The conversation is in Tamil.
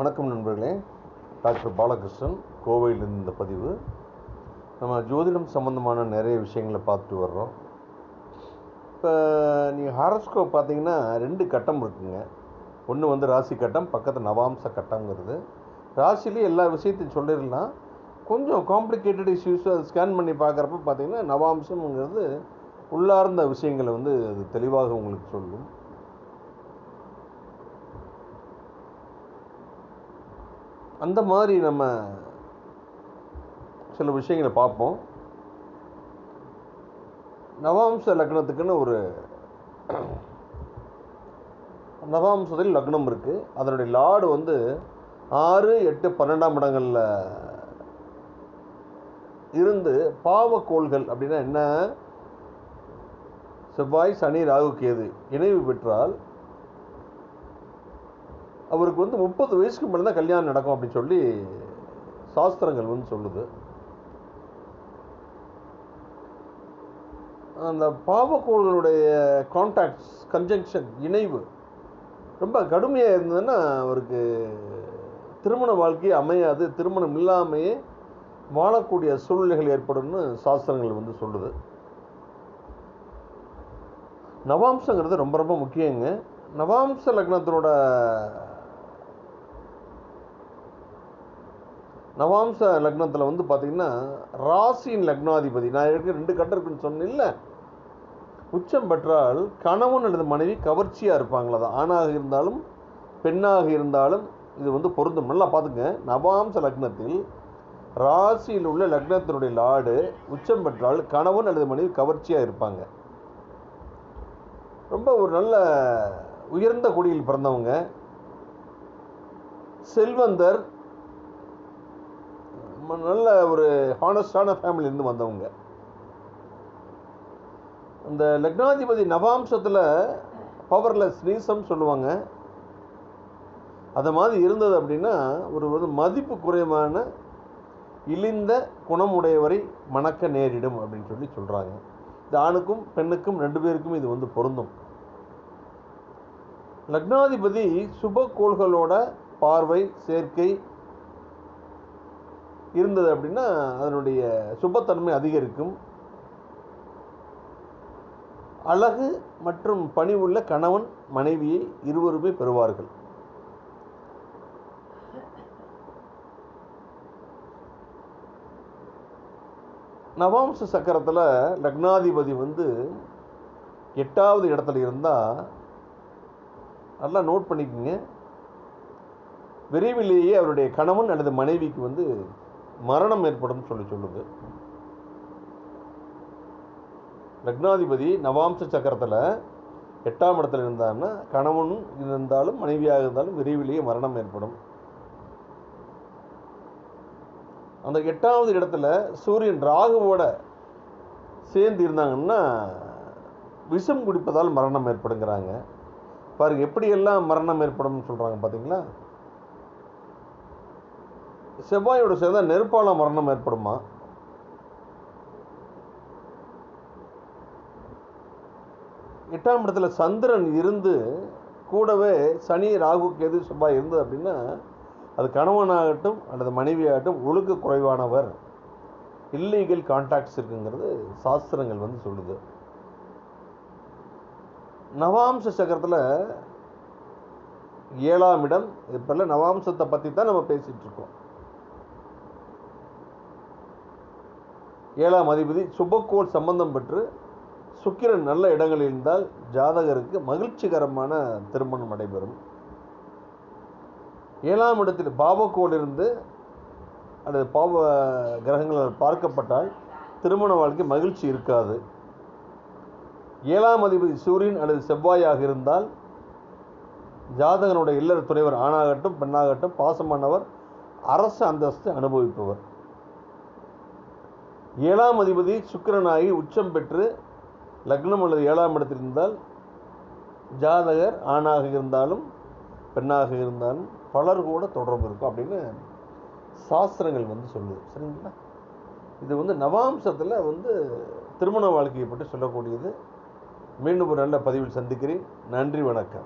வணக்கம் நண்பர்களே. டாக்டர் பாலகிருஷ்ணன் கோவையிலிருந்து இந்த பதிவு. நம்ம ஜோதிடம் சம்மந்தமான நிறைய விஷயங்களை பார்த்துட்டு வர்றோம். இப்போ நீங்கள் ஹாரஸ்கோப் பார்த்தீங்கன்னா ரெண்டு கட்டம் இருக்குங்க. ஒன்று வந்து ராசி கட்டம் பக்கத்தில் நவாம்ச கட்டங்கிறது ராசிலேயே எல்லா விஷயத்தையும் சொல்லிடலாம். கொஞ்சம் காம்ப்ளிகேட்டட் இஷ்யூஸ் அது ஸ்கேன் பண்ணி பார்க்குறப்ப பார்த்தீங்கன்னா நவாம்சம்ங்கிறது உள்ளார்ந்த விஷயங்களை வந்து அது தெளிவாக உங்களுக்கு சொல்லும். அந்த மாதிரி நம்ம சில விஷயங்களை பார்ப்போம். நவாம்ச லக்னத்துக்குன்னு ஒரு நவாம்சத்தில் லக்னம் இருக்குது அதனுடைய லார்டு வந்து ஆறு எட்டு பன்னெண்டாம் இடங்களில் இருந்து பாவக்கோள்கள் அப்படின்னா என்ன? செவ்வாய் சனி ராகு கேது இணைவு பெற்றால் அவருக்கு வந்து முப்பது வயசுக்கு மேலே தான் கல்யாணம் நடக்கும் அப்படின்னு சொல்லி சாஸ்திரங்கள் வந்து சொல்லுது. அந்த பாவக்கோள்களுடைய கான்டாக்ட்ஸ் கன்ஜங்ஷன் இணைவு ரொம்ப கடுமையாக இருந்ததுன்னா அவருக்கு திருமண வாழ்க்கையே அமையாது. திருமணம் இல்லாமையே வாழக்கூடிய சூழ்நிலைகள் ஏற்படும்னு சாஸ்திரங்கள் வந்து சொல்லுது. நவாம்சங்கிறது ரொம்ப ரொம்ப முக்கியங்க. நவாம்ச லக்னத்தினோட நவாம்ச லக்னத்தில் வந்து பார்த்திங்கன்னா ராசியின் லக்னாதிபதி. நான் ஏற்கனவே ரெண்டு கட்டம் இருக்குன்னு சொன்னேன்ல. உச்சம் பெற்றால் கணவன் அல்லது மனைவி கவர்ச்சியாக இருப்பாங்களா? தான் ஆணாக இருந்தாலும் பெண்ணாக இருந்தாலும் இது வந்து பொருந்தும். நல்லா பார்த்துங்க நவாம்ச லக்னத்தில் ராசியில் உள்ள லக்னத்தினுடைய லாடு உச்சம் பெற்றால் கணவன் அல்லது மனைவி கவர்ச்சியாக இருப்பாங்க. ரொம்ப ஒரு நல்ல உயர்ந்த குடியில் பிறந்தவங்க. செல்வந்தர் நல்ல ஒரு ஹானஸ்டான ஃபேமிலியிலேருந்து வந்தவங்க. அந்த லக்னாதிபதி நவாம்சத்தில் பவர்லெஸ் நீசம் சொல்லுவாங்க. அதை மாதிரி இருந்தது அப்படின்னா ஒரு ஒரு மதிப்பு குறைவான இழிந்த குணமுடையவரை மணக்க நேரிடும் அப்படின்னு சொல்லி சொல்கிறாங்க இது ஆணுக்கும் பெண்ணுக்கும் ரெண்டு பேருக்கும் இது வந்து பொருந்தும். லக்னாதிபதி சுப கோள்களோட பார்வை சேர்க்கை இருந்தது அப்படின்னா அதனுடைய சுபத்தன்மை அதிகரிக்கும். அழகு மற்றும் பணிவுள்ள கணவன் மனைவியை இருவருமே பெறுவார்கள். நவாம்ச சக்கரத்தில் லக்னாதிபதி வந்து எட்டாவது இடத்துல இருந்தால் நல்லா நோட் பண்ணிக்கோங்க. விரைவிலேயே அவருடைய கணவன் அல்லது மனைவிக்கு வந்து மரணம் ஏற்படும் சொல்லி சொல்லுது. லக்னாதிபதி நவாம்ச சக்கரத்தில் எட்டாம் இடத்துல இருந்தாங்கன்னா கணவன் இருந்தாலும் மனைவியாக இருந்தாலும் விரைவிலேயே மரணம் ஏற்படும். அந்த எட்டாவது இடத்துல சூரியன் ராகுவோட சேர்ந்து இருந்தாங்கன்னா விஷம் குடிப்பதால் மரணம் ஏற்படுங்கிறாங்க. பாருங்க எப்படியெல்லாம் மரணம் ஏற்படும்னு சொல்கிறாங்க பார்த்தீங்களா செவ்வாயோட சேர்ந்தால் நெருப்பால மரணம் ஏற்படுமா? எட்டாம் இடத்துல சந்திரன் இருந்து கூடவே சனி ராகு கேது செவ்வாய் இருந்தது அப்படின்னா அது கணவனாகட்டும் அல்லது மனைவியாகட்டும் ஒழுக்க குறைவானவர். இல்லீகல் கான்டாக்ட்ஸ் இருக்குங்கிறது சாஸ்திரங்கள் வந்து சொல்லுது. நவாம்ச சக்கரத்தில் ஏழாம் இடம் இப்போல்லாம் நவாம்சத்தை பற்றி தான் நம்ம பேசிகிட்டு ஏழாம் அதிபதி சுபக்கோள் சம்பந்தம் பெற்று சுக்கிரன் நல்ல இடங்களில் இருந்தால் ஜாதகருக்கு மகிழ்ச்சிகரமான திருமணம் நடைபெறும். ஏழாம் இடத்தில் பாவக்கோள் இருந்து அல்லது பாவ கிரகங்களால் பார்க்கப்பட்டால் திருமண வாழ்க்கை மகிழ்ச்சி இருக்காது. ஏழாம் அதிபதி சூரியன் அல்லது செவ்வாயாக இருந்தால் ஜாதகனுடைய இல்லற துணைவர் ஆணாகட்டும் பெண்ணாகட்டும் பாசமானவர் அரசு அந்தஸ்து அனுபவிப்பவர். ஏழாம் அதிபதி சுக்கரனாகி உச்சம் பெற்று லக்னம் அல்லது ஏழாம் இடத்தில் இருந்தால் ஜாதகர் ஆணாக இருந்தாலும் பெண்ணாக இருந்தாலும் பலர் கூட தொடர்பு இருக்கும் அப்படின்னு சாஸ்திரங்கள் வந்து சொல்லுது. சரிங்களா? இது வந்து நவாம்சத்தில் வந்து திருமண வாழ்க்கையை பற்றி சொல்லக்கூடியது. மீண்டும் ஒரு நல்ல பதிவில் சந்திக்கிறேன். நன்றி வணக்கம்.